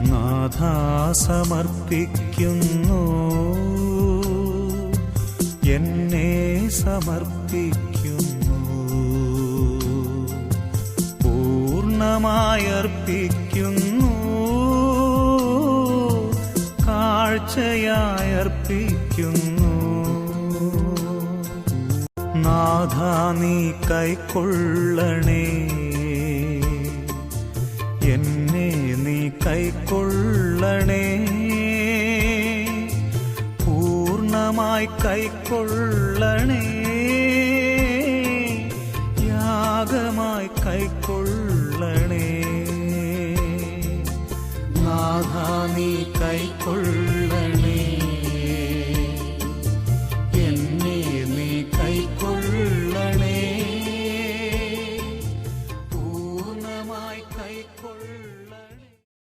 നാഥ സമർപ്പിക്കുന്നു എന്നെ സമർപ്പിക്കുന്നു. പൂർണമായർപ്പിക്കുന്നു കാഴ്ചയായർപ്പിക്കുന്നു. നാഥ നീ കൈക്കൊള്ളണേ. എന്നെ കൈക്കൊള്ളണേ. പൂർണമായി കൈക്കൊള്ളണേ. യാഗമായി കൈക്കൊള്ളണേ. നാഥാ നീ കൈക്കൊള്ള